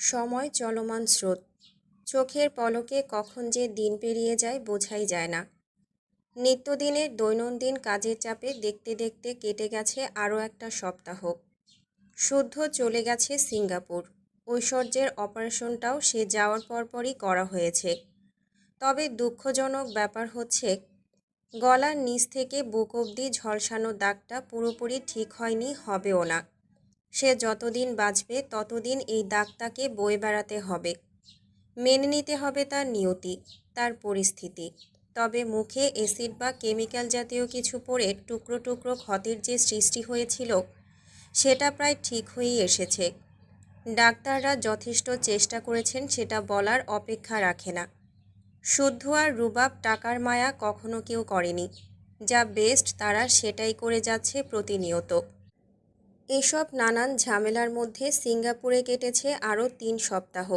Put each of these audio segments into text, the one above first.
সময় চলমান স্রোত। চোখের পলকে কখন যে দিন পেরিয়ে যায় বোঝাই যায় না। নিত্যদিনের দৈনন্দিন কাজের চাপে দেখতে দেখতে কেটে গেছে আরও একটা সপ্তাহ। শুদ্ধ চলে গেছে সিঙ্গাপুর। ঐশ্বর্যের অপারেশনটাও সে যাওয়ার পরপরই করা হয়েছে। তবে দুঃখজনক ব্যাপার হচ্ছে, গলার নিচ থেকে বুক অবধি ঝলসানো দাগটা পুরোপুরি ঠিক হয়নি, হবেও না। সে যতদিন বাঁচবে, ততদিন এই দাগটাকে বয়ে বেড়াতে হবে। মেনে নিতে হবে তার নিয়তি, তার পরিস্থিতি। তবে মুখে অ্যাসিড বা কেমিক্যাল জাতীয় কিছু পরে টুকরো টুকরো ক্ষতির যে সৃষ্টি হয়েছিল, সেটা প্রায় ঠিক হয়েই এসেছে। ডাক্তাররা যথেষ্ট চেষ্টা করেছেন সেটা বলার অপেক্ষা রাখে না। শুদ্ধ আর রুবাব টাকার মায়া কখনো কেউ করেনি। যা বেস্ট তারা সেটাই করে যাচ্ছে প্রতিনিয়ত। এসব নানান ঝামেলার মধ্যে সিঙ্গাপুরে কেটেছে আরও তিন সপ্তাহ।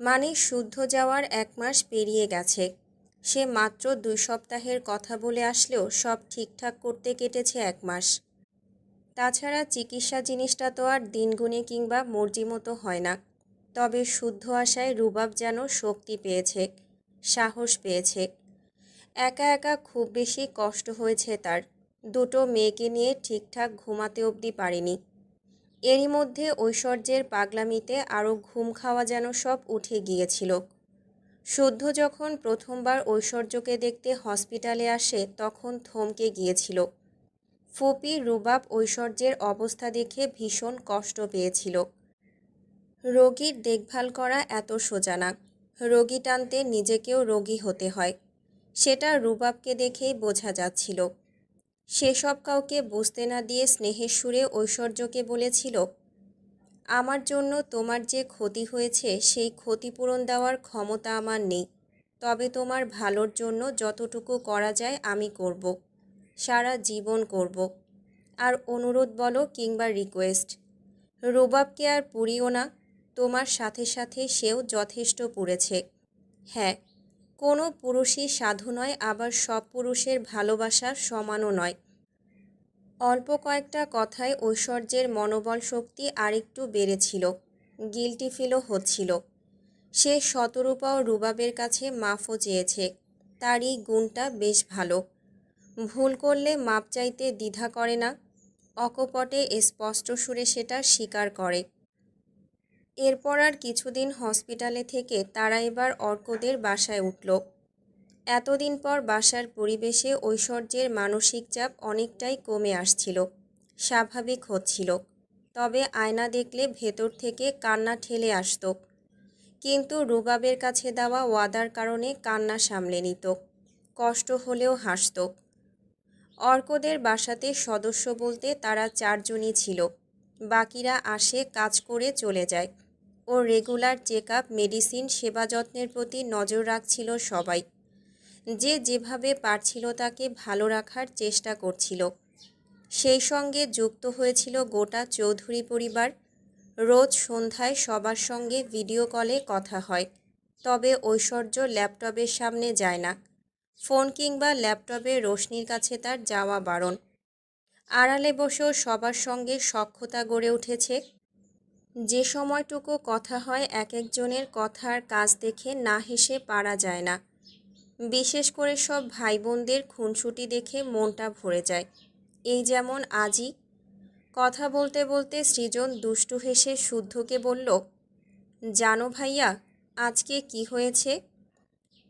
মানে শুদ্ধ যাওয়ার এক মাস পেরিয়ে গেছে। সে মাত্র দুই সপ্তাহের কথা বলে আসলেও সব ঠিকঠাক করতে কেটেছে এক মাস। তাছাড়া চিকিৎসা জিনিসটা তো আর দিনগুণে কিংবা মর্জি মতো হয় না। তবে শুদ্ধ আশায় রুবাব যেন শক্তি পেয়েছে, সাহস পেয়েছে। একা একা খুব বেশি কষ্ট হয়েছে তার। দুটো মেয়েকে নিয়ে ঠিকঠাক ঘুমাতে অবধি পারেনি। এরই মধ্যে ঐশ্বর্যের পাগলামিতে আরও ঘুম খাওয়া যেন সব উঠে গিয়েছিল। শুদ্ধ যখন প্রথমবার ঐশ্বর্যকে দেখতে হসপিটালে আসে, তখন থমকে গিয়েছিল। ফুপি রুবাব ঐশ্বর্যের অবস্থা দেখে ভীষণ কষ্ট পেয়েছিল। রোগীর দেখভাল করা এত সোজা না। রোগী টানতে নিজেকেও রোগী হতে হয়। সেটা রুবাবকে দেখেই বোঝা যাচ্ছিল। সেসব কাউকে বুঝতে না দিয়ে স্নেহের সুরে ঐশ্বর্যকে বলেছিল, আমার জন্য তোমার যে ক্ষতি হয়েছে, সেই ক্ষতিপূরণ দেওয়ার ক্ষমতা আমার নেই। তবে তোমার ভালোর জন্য যতটুকু করা যায় আমি করব, সারা জীবন করব। আর অনুরোধ বলো কিংবা রিকোয়েস্ট রুবাবকে আর পুরিও না, তোমার সাথে সাথে সেও যথেষ্ট পুড়েছে। হ্যাঁ কোনো পুরুষই সাধু নয়, আবার সব পুরুষের ভালোবাসার সমানও নয়। অল্প কয়েকটা কথায় ঐশ্বর্যের মনোবল শক্তি আরেকটু বেড়েছিল, গিলটি ফিলও হচ্ছিল। সে শতরূপাও রুবাবের কাছে মাফও চেয়েছে তার এই গুণটা বেশ ভালো। ভুল করলে মাপ চাইতে দ্বিধা করে না, অকপটে স্পষ্ট সুরে সেটা স্বীকার করে। এরপর আর কিছুদিন হসপিটালে থেকে তারা এবার অর্কদের বাসায় উঠল। এতদিন পর বাসার পরিবেশে ঐশ্বর্যের মানসিক চাপ অনেকটাই কমে আসছিল, স্বাভাবিক হচ্ছিল। তবে আয়না দেখলে ভেতর থেকে কান্না ঠেলে আসত। কিন্তু রুবাবের কাছে দেওয়া ওয়াদার কারণে কান্না সামলে নিত, কষ্ট হলেও হাসত। অর্কদের বাসাতে সদস্য বলতে তারা চারজনই ছিল, বাকিরা আসে কাজ করে চলে যায়। ও রেগুলার চেক আপ, মেডিসিন, সেবা যত্নের প্রতি নজর রাখছিল সবাই। যে যেভাবে পারছিল তাকে ভালো রাখার চেষ্টা করছিল। সেই সঙ্গে যুক্ত হয়েছিল গোটা চৌধুরী পরিবার। রোজ সন্ধ্যায় সবার সঙ্গে ভিডিও কলে কথা হয়। তবে ঐশ্বর্য ল্যাপটপের সামনে যায় না। ফোন কিংবা ল্যাপটপে রোশনির কাছে তার যাওয়া বারণ। আড়ালে বসেও সবার সঙ্গে সক্ষতা গড়ে উঠেছে। যে সময়টুকু কথা হয় এক একজনের কথার কাজ দেখে না হেসে পারা যায় না। বিশেষ করে সব ভাই বোনদের খুনসুটি দেখে মনটা ভরে যায়। এই যেমন আজই কথা বলতে বলতে সৃজন দুষ্টু হেসে শুদ্ধকে বলল, জানো ভাইয়া, আজকে কি হয়েছে?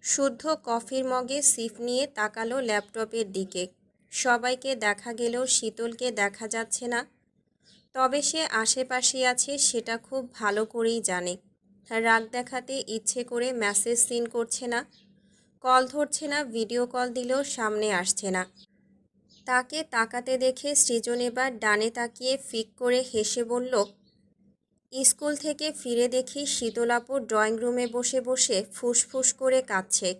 শুদ্ধ কফির মগে সিপ নিয়ে তাকালো ল্যাপটপের দিকে। সবাইকে দেখা গেলেও শীতলকে দেখা যাচ্ছে না। তবে সে আশেপাশে আছে, সেটা খুব ভালো করেই জানে। রাগ দেখাতে ইচ্ছে করে মেসেজ সিন করছে না। কল ধরছে না, ভিডিও কল দিলেও সামনে আসছে না। তাকে তাকাতে দেখে সৃজন এবার ডানে তাকিয়ে ফিক করে হেসে বলল, স্কুল থেকে ফিরে দেখি শীতলাপুর ড্রয়িং রুমে বসে বসে ফুসফুস করে কাঁদছে।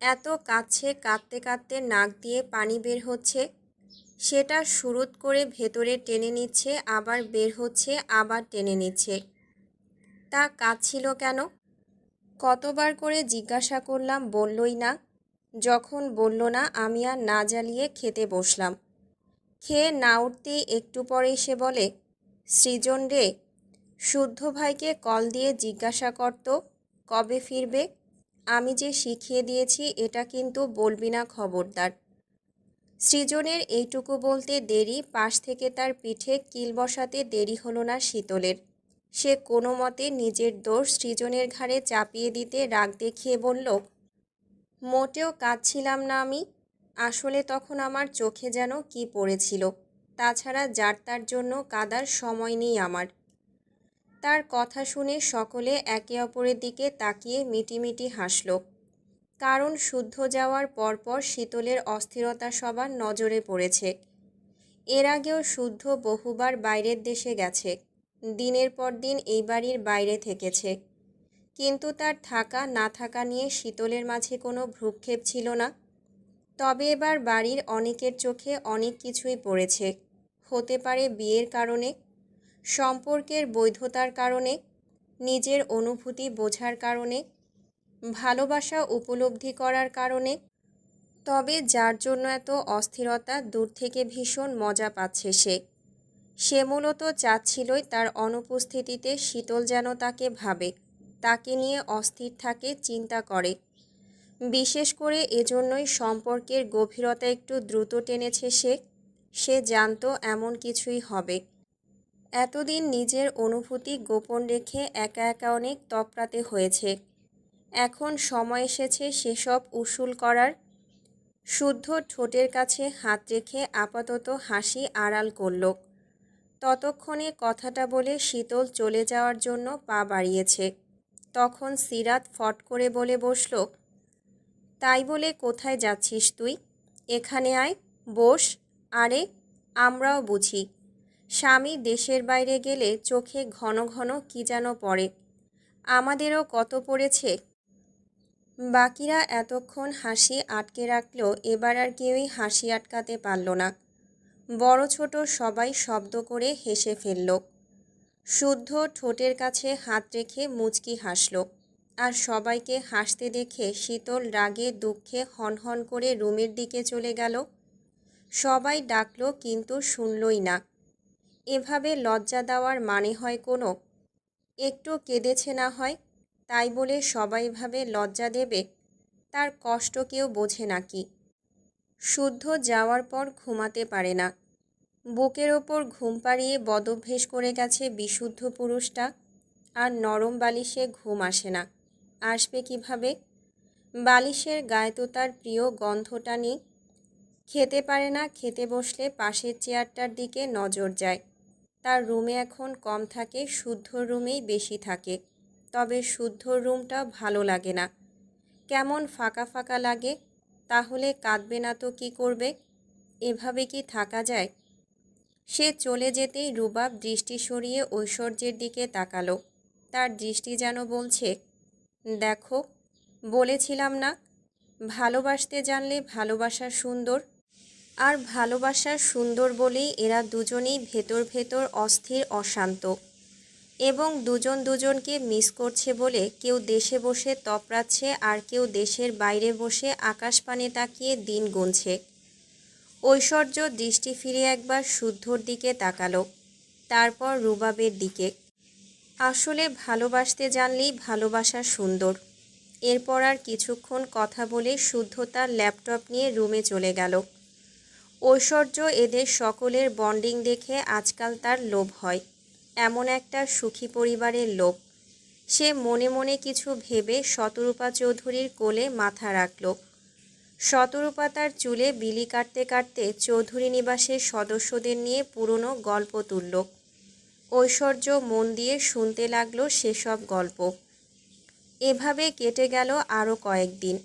এত কাঁদছে, কাঁদতে কাঁদতে নাক দিয়ে পানি বের হচ্ছে। সেটা সুরুত করে ভেতরে টেনে নিচ্ছে, আবার বের হচ্ছে, আবার টেনে নিচ্ছে। তা কাঁদছিল কেন? কতবার করে জিজ্ঞাসা করলাম, বললই না। যখন বলল না, আমি আর না জ্বালিয়ে খেতে বসলাম। খেয়ে না উঠতেই একটু পরে এসে বলে, সৃজন রে, শুদ্ধ ভাইকে কল দিয়ে জিজ্ঞাসা করত কবে ফিরবে? আমি যে শিখিয়ে দিয়েছি, এটা কিন্তু বলবি না খবরদার সৃজনের এইটুকু বলতে দেরি, পাশ থেকে তার পিঠে কিল বসাতে দেরি হলো না শীতলের। সে কোনো মতে নিজের দোষ সৃজনের ঘাড়ে চাপিয়ে দিতে রাগ দেখিয়ে বলল, মোটেও কাঁদছিলাম না আমি। আসলে তখন আমার চোখে যেন কি পড়েছিল। তাছাড়া যার তার জন্য কাদার সময় নেই আমার তার কথা শুনে সকলে একে অপরের দিকে তাকিয়ে মিটিমিটি হাসল। কারণ শুদ্ধ যাওয়ার পরপর শীতলের অস্থিরতা সবার নজরে পড়েছে। এর আগেও শুদ্ধ বহুবার বাইরের দেশে গেছে। দিনের পর দিন এই বাড়ির বাইরে থেকেছে। কিন্তু তার থাকা না থাকা নিয়ে শীতলের মাঝে কোনো ভ্রুক্ষেপ ছিল না। তবে এবার বাড়ির অনেকের চোখে অনেক কিছুই পড়েছে। হতে পারে বিয়ের কারণে, সম্পর্কের বৈধতার কারণে, নিজের অনুভূতি বোঝার কারণে, ভালোবাসা উপলব্ধি করার কারণে, তবে যার জন্য এত অস্থিরতা দূর থেকে ভীষণ মজা পাচ্ছে সে। সে মূলত চাচ্ছিলই তার অনুপস্থিতিতে শীতল যেন তাকে ভাবে, তাকে নিয়ে অস্থির থাকে, চিন্তা করে। বিশেষ করে এজন্যই সম্পর্কের গভীরতা একটু দ্রুত টেনেছে সে সে জানত এমন কিছুই হবে। এতদিন নিজের অনুভূতি গোপন রেখে একা একা অনেক তপরাতে হয়েছে। এখন সময় এসেছে সেসব উসুল করার। শুদ্ধ ঠোঁটের কাছে হাত রেখে আপাতত হাসি আড়াল করল। ততক্ষণে কথাটা বলে শীতল চলে যাওয়ার জন্য পা বাড়িয়েছে। তখন সিরাত ফট করে বলে বসল, তাই বলে কোথায় যাচ্ছিস তুই? এখানে আয়, বস। আরে, আমরাও বুঝি। স্বামী দেশের বাইরে গেলে চোখে ঘন ঘন কি যেন পড়ে। আমাদেরও কত পড়েছে? বাকিরা এতক্ষণ হাসি আটকে রাখল, এবার আর কেউই হাসি আটকাতে পারল না। বড় ছোট সবাই শব্দ করে হেসে ফেলল। শুদ্ধ ঠোঁটের কাছে হাত রেখে মুচকি হাসল আর সবাইকে হাসতে দেখে শীতল রাগে দুঃখে হনহন করে রুমের দিকে চলে গেল। সবাই ডাকল কিন্তু শুনলই না। এভাবে লজ্জা দেওয়ার মানে হয় কোনো? একটু কেঁদেছে না হয়? তাই বলে সবাই ভাবে লজ্জা দেবে? তার কষ্ট কেউ বোঝে নাকি? শুদ্ধ যাওয়ার পর ঘুমাতে পারে না। বুকের ওপর ঘুম পাড়িয়ে বদভ্যেস করে গেছে বিশুদ্ধ পুরুষটা। আর নরম বালিশে ঘুম আসে না। আসবে কীভাবে? বালিশের গায়ে তো তার প্রিয় গন্ধটা নেই। খেতে পারে না, খেতে বসলে পাশের চেয়ারটার দিকে নজর যায়। তার রুমে এখন কম থাকে, শুদ্ধ রুমেই বেশি থাকে। তবে শুদ্ধ রুমটা ভালো লাগে না। কেমন ফাঁকা ফাঁকা লাগে তাহলে কাঁদবে না তো কি করবে? এভাবে কি থাকা যায়? সে চলে যেতেই রুবাব দৃষ্টি সরিয়ে ঐশ্বর্যের দিকে তাকালো। তার দৃষ্টি যেন বলছে, দেখো, বলেছিলাম না, ভালোবাসতে জানলে ভালোবাসা সুন্দর, আর ভালোবাসা সুন্দর বলেই এরা দুজনেই ভেতর ভেতর অস্থির, অশান্ত। এবং দুজন দুজনকে মিস করছে বলে কেউ দেশে বসে তপরাচ্ছে আর কেউ দেশের বাইরে বসে আকাশপানে তাকিয়ে দিন গুনছে। ঐশ্বর্য দৃষ্টি ফিরে একবার শুদ্ধর দিকে তাকালো, তারপর রুবাবের দিকে। আসলে ভালোবাসতে জানলেই ভালোবাসা সুন্দর। এরপর আর কিছুক্ষণ কথা বলে শুদ্ধ তার ল্যাপটপ নিয়ে রুমে চলে গেল। ঐশ্বর্য এদের সকলের বন্ডিং দেখে আজকাল তার লোভ হয়। এমন একটা সুখী পরিবারের লোক। সে মনে মনে কিছু ভেবে শতরূপা চৌধুরীর কোলে মাথা রাখল। শতরূপা তার চুলে বিলি কাটতে কাটতে চৌধুরী নিবাসের সদস্যদের নিয়ে পুরনো গল্প তুলল। ঐশ্বর্য মন দিয়ে শুনতে লাগল সেসব গল্প। এভাবে কেটে গেল আরও কয়েকদিন।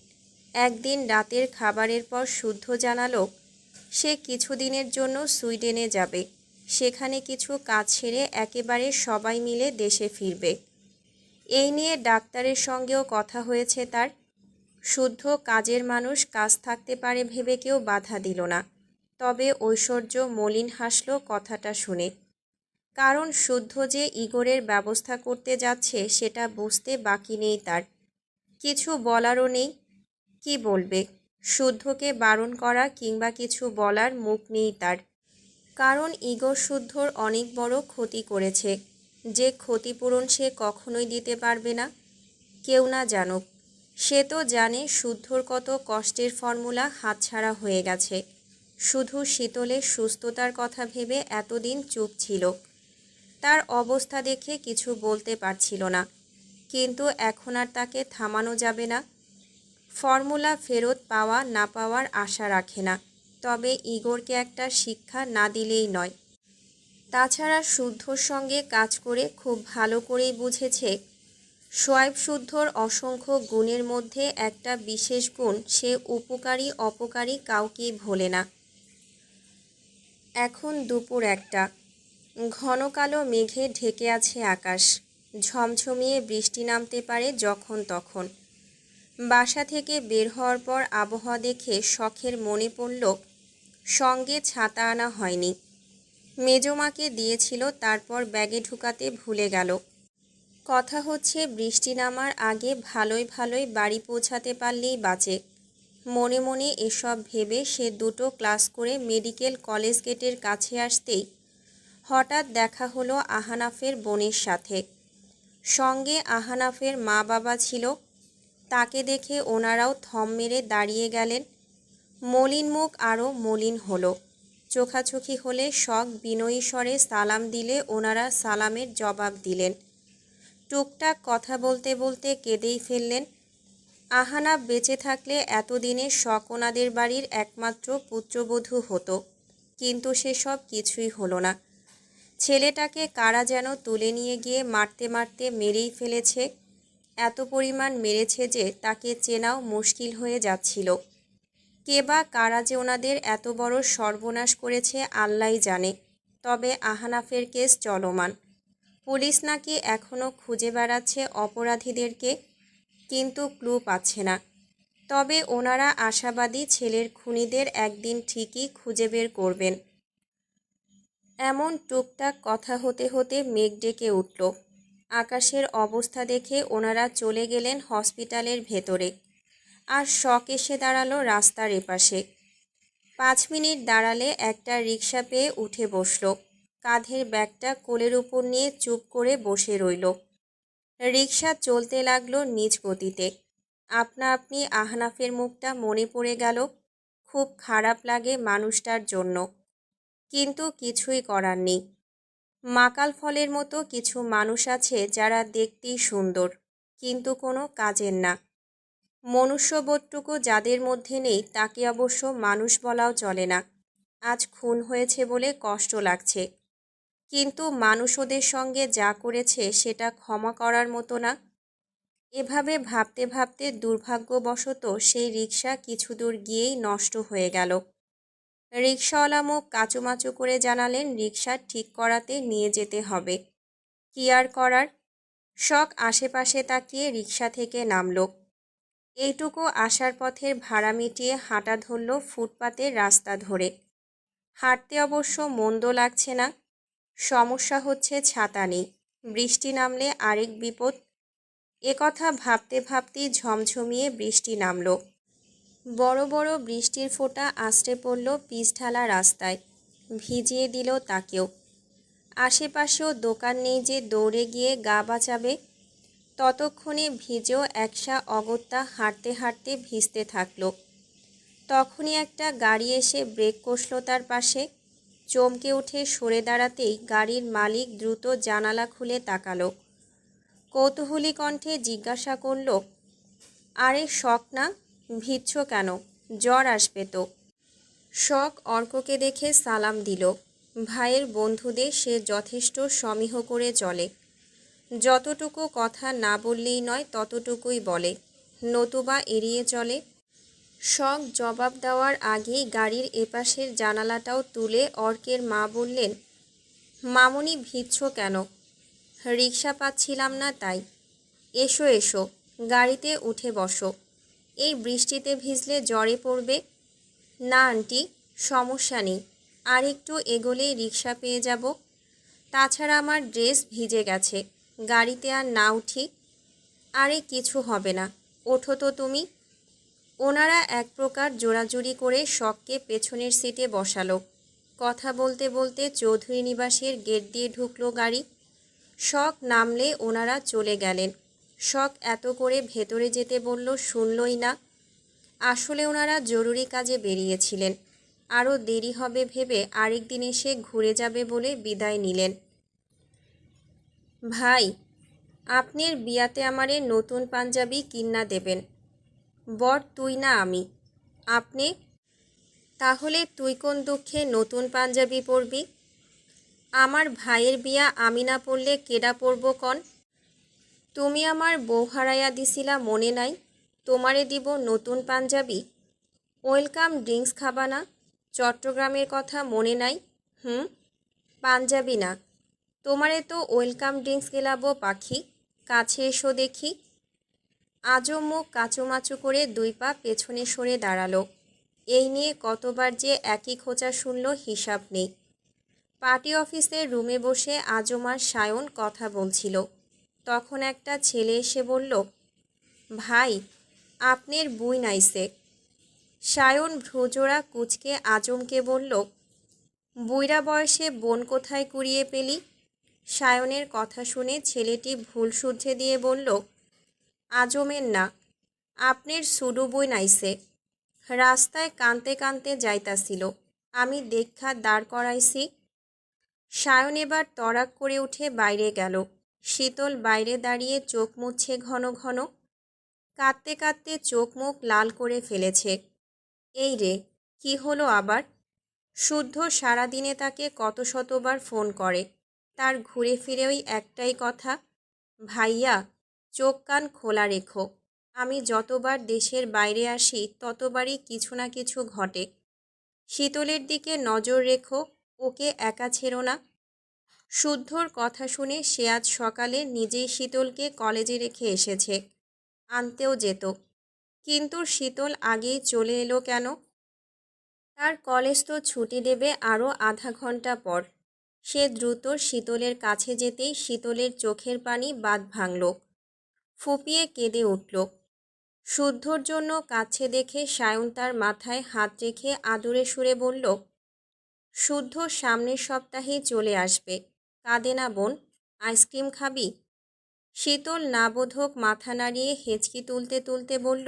একদিন রাতের খাবারের পর শুদ্ধ জানালো, সে কিছুদিনের জন্য সুইডেনে যাবে। সেখানে কিছু কাজ ছেড়ে একেবারে সবাই মিলে দেশে ফিরবে। এই নিয়ে ডাক্তারের সঙ্গেও কথা হয়েছে তার। শুদ্ধ কাজের মানুষ কাজ থাকতে পারে ভেবে কেউ বাধা দিল না। তবে ঐশ্বর্য মলিন হাসল কথাটা শুনে। কারণ শুদ্ধ যে ইগোরের ব্যবস্থা করতে যাচ্ছে সেটা বুঝতে বাকি নেই তার। কিছু বলারও নেই। কি বলবে? শুদ্ধকে বারণ করা কিংবা কিছু বলার মুখ নেই তার। কারণ ইগো শুদ্ধর অনেক বড় ক্ষতি করেছে। যে ক্ষতিপূরণ সে কখনোই দিতে পারবে না। কেউ না জানুক। সে তো জানে শুদ্ধর কত কষ্টের ফর্মুলা হাতছাড়া হয়ে গেছে। শুধু শীতলের সুস্থতার কথা ভেবে এতদিন চুপ ছিল। তার অবস্থা দেখে কিছু বলতে পারছিল না। কিন্তু এখন আর তাকে থামানো যাবে না। ফর্মুলা ফেরত পাওয়া না পাওয়ার আশা রাখে না। তবে ইগোরকে একটা শিক্ষা না দিলেই নয়। তাছাড়া শুদ্ধর সঙ্গে কাজ করে খুব ভালো করেই বুঝেছে। সোয়াইব শুদ্ধর অসংখ্য গুণের মধ্যে একটা বিশেষ গুণ, সে উপকারী অপকারী কাউকেই ভোলে না। এখন দুপুর একটা। ঘন কালো মেঘে ঢেকে আছে আকাশ। ঝমঝমিয়ে বৃষ্টি নামতে পারে যখন তখন। বাসা থেকে বের হওয়ার পর আবহাওয়া দেখে শখের মনে পড়ল সঙ্গে ছাতা আনা হয়নি। মেজমাকে দিয়েছিল, তারপর ব্যাগে ঢুকাতে ভুলে গেল। কথা হচ্ছে, বৃষ্টি নামার আগে ভালোই ভালোই বাড়ি পৌঁছাতে পারলেই বাঁচে। মনে মনে এসব ভেবে সে দুটো ক্লাস করে মেডিকেল কলেজ গেটের কাছে আসতেই হঠাৎ দেখা হলো আহানাফের বোনের সাথে। সঙ্গে আহানাফের মা বাবা ছিল। তাকে দেখে ওনারাও থম মেরে দাঁড়িয়ে গেলেন। মলিন মুখ আরও মলিন হলো। চোখাচোখি হলে শখ বিনয়ী স্বরে সালাম দিলে ওনারা সালামের জবাব দিলেন। টুকটাক কথা বলতে বলতে কেঁদেই ফেললেন। আহানা বেঁচে থাকলে এতদিনে শখ ওনাদের বাড়ির একমাত্র পুত্রবধূ হতো, কিন্তু সেসব কিছুই হলো না। ছেলেটাকে কারা যেন তুলে নিয়ে গিয়ে মারতে মারতে মেরেই ফেলেছে, এত পরিমাণ মেরেছে যে তাকে চেনাও মুশকিল হয়ে যাচ্ছিল। কে বা কারা যে ওনাদের এত বড় সর্বনাশ করেছে আল্লাহ জানে। তবে আহানাফের কেস চলমান। পুলিশ নাকি এখনও খুঁজে বেড়াচ্ছে অপরাধীদেরকে, কিন্তু ক্লু পাচ্ছে না। তবে ওনারা আশাবাদী ছেলের খুনিদের একদিন ঠিকই খুঁজে বের করবেন। এমন টুকটাক কথা হতে হতে মেঘ ডেকে উঠল। আকাশের অবস্থা দেখে ওনারা চলে গেলেন হসপিটালের ভেতরে। আর শখ এসে দাঁড়াল রাস্তার এপাশে। পাঁচ মিনিট দাঁড়ালে একটা রিক্সা পেয়ে উঠে বসল। কাঁধের ব্যাগটা কোলের উপর নিয়ে চুপ করে বসে রইল। রিক্সা চলতে লাগল নিজ গতিতে। আপনা আপনি আহনাফের মুখটা মনে পড়ে গেল, খুব খারাপ লাগে মানুষটার জন্য। কিন্তু কিছুই করার নেই। মাকাল ফলের মতো কিছু মানুষ আছে যারা দেখতেই সুন্দর, কিন্তু কোনো কাজের না। মনুষ্যবোধটুকু যাদের মধ্যে নেই, তাকে অবশ্য মানুষ বলাও চলে না। আজ খুন হয়েছে বলে কষ্ট লাগছে। কিন্তু মানুষ ওদের সঙ্গে যা করেছে সেটা ক্ষমা করার মতো না। এভাবে ভাবতে ভাবতে দুর্ভাগ্যবশত সেই রিক্সা কিছু দূর গিয়েই নষ্ট হয়ে গেল। রিক্সাওয়ালা মুখ কাচুমাচু করে জানালেন রিক্সা ঠিক করাতে নিয়ে যেতে হবে। কি আর করার? শখ আশেপাশে তাকিয়ে রিক্সা থেকে নামল। এইটুকু আসার পথের ভাড়া মিটিয়ে হাঁটা ধরল ফুটপাতের রাস্তা ধরে। হাঁটতে অবশ্য মন্দ লাগছে না। সমস্যা হচ্ছে ছাতা নেই। বৃষ্টি নামলে আরেক বিপদ। একথা ভাবতে ভাবতেই ঝমঝমিয়ে বৃষ্টি নামল। বড় বড় বৃষ্টির ফোঁটা আশ্রে পড়ল পিচঢালা রাস্তায়। ভিজিয়ে দিল তাকেও। আশেপাশেও দোকান নেই যে দৌড়ে গিয়ে গা বাঁচাবে। ততক্ষণে ভিজেও একসা অগত্যা হাঁটতে হাঁটতে ভিজতে থাকল। তখনই একটা গাড়ি এসে ব্রেক কষল তার পাশে। চমকে উঠে সরে দাঁড়াতেই গাড়ির মালিক দ্রুত জানালা খুলে তাকালো। কৌতূহলী কণ্ঠে জিজ্ঞাসা করল, আরে, শখ না? ভিচ্ছ কেন? জ্বর আসবে তো। শখ অর্ককে দেখে সালাম দিল। ভাইয়ের বন্ধুদের সে যথেষ্ট সমীহ করে চলে। যতটুকু কথা না বললেই নয় ততটুকুই বলে। নতুবা এড়িয়ে চলে। শখ জবাব দেওয়ার আগেই গাড়ির এপাশের জানালাটাও তুলে অর্কের মা বললেন, মামনি ভিজছ কেন? রিক্সা পাচ্ছিলাম না তাই। এসো এসো, গাড়িতে উঠে বসো। এই বৃষ্টিতে ভিজলে জ্বরে পড়বে? না, আন্টি, সমস্যা নেই। আর একটু এগোলেই রিক্সা পেয়ে যাব। তাছাড়া আমার ড্রেস ভিজে গেছে। গাড়িতে আর না উঠি, আরে কিছু হবে না, ওঠো তো তুমি। ওনারা এক প্রকার জোড়াজুড়ি করে শখকে পেছনের সিটে বসালো। কথা বলতে বলতে চৌধুরী নিবাসের গেট দিয়ে ঢুকলো গাড়ি। শখ নামলে ওনারা চলে গেলেন। শখ এত করে ভেতরে যেতে বলল, শুনলই না। আসলে ওনারা জরুরি কাজে বেরিয়েছিলেন। আরও দেরি হবে ভেবে আরেক দিন এসে ঘুরে যাবে বলে বিদায় নিলেন। ভাই, আপনির বিয়াতে আমারে নতুন পাঞ্জাবি কিন্না দেবেন। বর, তুই না আমি। আপনি, তাহলে তুই কোন দুঃখে নতুন পাঞ্জাবি পরবি? আমার ভাইয়ের বিয়া আমি না পড়লে কেডা পরব কন? তুমি আমার বউ হারাইয়া দিছিলা মনে নাই, তোমারে দিব নতুন পাঞ্জাবি? ওয়েলকাম ড্রিঙ্কস খাবা না চট্টগ্রামের কথা মনে নাই? হুম, পাঞ্জাবি না। তোমারে তো ওয়েলকাম ড্রিঙ্কস গেলাবো, পাখি। কাছে এসো দেখি। আজও মুখ কাচুমাচু করে দুই পা পেছনে সরে দাঁড়াল। এই নিয়ে কতবার যে একই খোঁচা শুনল হিসাব নেই। পার্টি অফিসের রুমে বসে আজমার সায়ন কথা বলছিল। তখন একটা ছেলে এসে বলল, ভাই, আপনার বুই নাইছে। সায়ন ভ্রুজোড়া কুচকে আজমকে বলল, বুইরা বয়সে বোন কোথায় কুড়িয়ে পেলি? সায়নের কথা শুনে ছেলেটি ভুল শুদ্ধে দিয়ে বলল আজমের না, আপনার সুডু বই নাইছে। রাস্তায় কানতে কানতে যাইতাছিল, আমি দেখা দাঁড় করাইছি। সায়ন এবার তরাক করে উঠে বাইরে গেল। শীতল বাইরে দাঁড়িয়ে চোখ মুছছে ঘন ঘন, কাঁদতে কাঁদতে চোখ মুখ লাল করে ফেলেছে। এই রে, কি হলো আবার? শুদ্ধ সারাদিনে তাকে কত শতবার ফোন করে। তার ঘুরে ফিরে ওই একটাই কথা, ভাইয়া, চোখ কান খোলা রেখো। আমি যতবার দেশের বাইরে আসি, ততবারই কিছু না কিছু ঘটে। শীতলের দিকে নজর রেখো, ওকে একা ছেড়ো না। শুদ্ধর কথা শুনে সে আজ সকালে নিজেই শীতলকে কলেজে রেখে এসেছে, আনতেও যেত। কিন্তু শীতল আগেই চলে এলো কেন? তার কলেজ তো ছুটি দেবে আরও আধা ঘণ্টা পর। সে দ্রুত শীতলের কাছে যেতেই শীতলের চোখের পানি বাদ ভাঙল। ফুপিয়ে কেঁদে উঠল। শুদ্ধর জন্য কাছে দেখে সায়ন তার মাথায় হাত রেখে আদরে সুরে বলল, শুদ্ধ সামনের সপ্তাহেই চলে আসবে। কাঁদে না বোন, আইসক্রিম খাবি? শীতল নাবোধক মাথা নাড়িয়ে হেঁচকি তুলতে তুলতে বলল,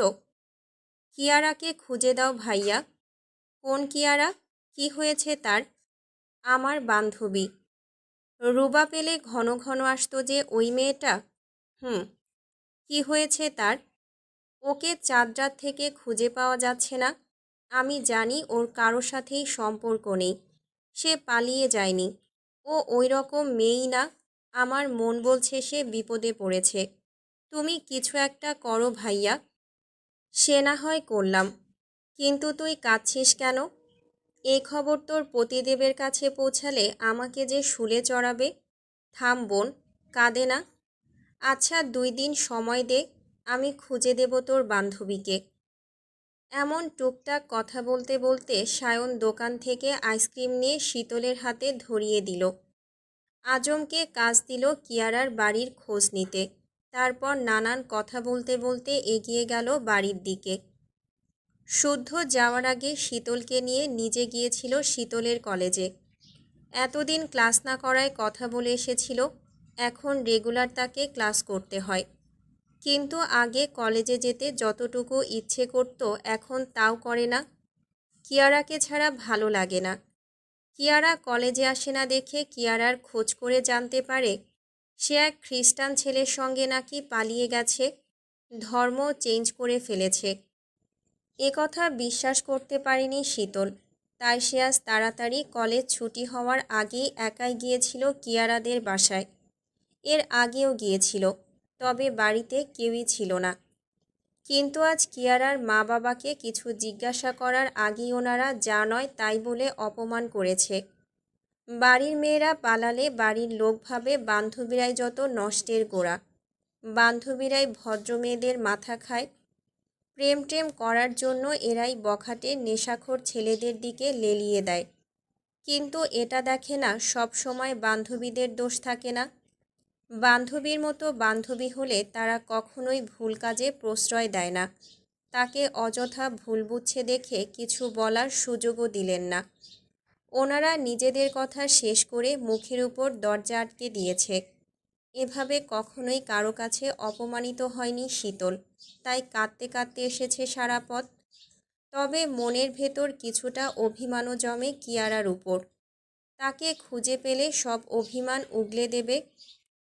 কিয়ারাকে খুঁজে দাও ভাইয়া। কোন কিয়ারা? কি হয়েছে তার? আমার বান্ধবী। রুবা পেলে ঘন ঘন আসতো যে, ওই মেয়েটা? হুম, কি হয়েছে তার? ওকে চাঁদরাত থেকে খুঁজে পাওয়া যাচ্ছে না। আমি জানি ওর কারও সাথেই সম্পর্ক নেই। সে পালিয়ে যায়নি। ও ওই রকম মেয়েই না। আমার মন বলছে সে বিপদে পড়েছে। তুমি কিছু একটা করো ভাইয়া। সে না হয় করলাম। কিন্তু তুই কাঁদছিস কেন? এই খবর তোর পতিদেবের কাছে পৌঁছালে আমাকে যে শুলে চড়াবে? থাম বোন, কাঁদে না। আচ্ছা দুই দিন সময় দে, আমি খুঁজে দেব তোর বান্ধবীকে। এমন টুকটাক কথা বলতে বলতে সায়ন দোকান থেকে আইসক্রিম নিয়ে শীতলের হাতে ধরিয়ে দিল। আজমকে কাজ দিল কিয়ারার বাড়ির খোঁজ নিতে। তারপর নানান কথা বলতে বলতে এগিয়ে গেল বাড়ির দিকে। শুদ্ধ যাওয়ার আগে শীতলকে নিয়ে নিজে গিয়েছিল শীতলের কলেজে। এতদিন ক্লাস না করায় কথা বলে এসেছিল, এখন রেগুলার তাকে ক্লাস করতে হয়। কিন্তু আগে কলেজে যেতে যতটুকু ইচ্ছে করত, এখন তাও করে না। কিয়ারাকে ছাড়া ভালো লাগে না। কিয়ারা কলেজে আসে না দেখে কিয়ারার খোঁজ করে জানতে পারে, সে এক খ্রিস্টান ছেলের সঙ্গে নাকি পালিয়ে গেছে, ধর্ম চেঞ্জ করে ফেলেছে। এ কথা বিশ্বাস করতে পারেনি শীতল। তাই সে আজ তাড়াতাড়ি কলেজ ছুটি হওয়ার আগেই একাই গিয়েছিল কিয়ারাদের বাসায়। এর আগেও গিয়েছিল, তবে বাড়িতে কেউই ছিল না। কিন্তু আজ কিয়ারার মা বাবাকে কিছু জিজ্ঞাসা করার আগেই ওনারা যা নয় তাই বলে অপমান করেছে। বাড়ির মেয়েরা পালালে বাড়ির লোক ভাবে বান্ধবীরাই যত নষ্টের গোড়া। বান্ধবীরাই ভদ্র মেয়েদের মাথা খায় প্রেম টেম করার জন্য এরাই বখাটে, নেশাখোর ছেলেদের দিকে লেলিয়ে দেয়। কিন্তু এটা দেখে না সব সময় বান্ধবীদের দোষ থাকে না। বান্ধবীর মতো বান্ধবী হলে তারা কখনোই ভুল কাজে প্রশ্রয় দেয় না। তাকে অযথা ভুল বুঝছে দেখে কিছু বলার সুযোগও দিলেন না। ওনারা নিজেদের কথা শেষ করে মুখের উপর দরজা আটকে দিয়েছে। এভাবে কখনোই কারও কাছে অপমানিত হয়নি শীতল। তাই কাঁদতে কাঁদতে এসেছে সারা পথ। তবে মনের ভেতর কিছুটা অভিমানও জমে কিয়ারার উপর। তাকে খুঁজে পেলে সব অভিমান উগলে দেবে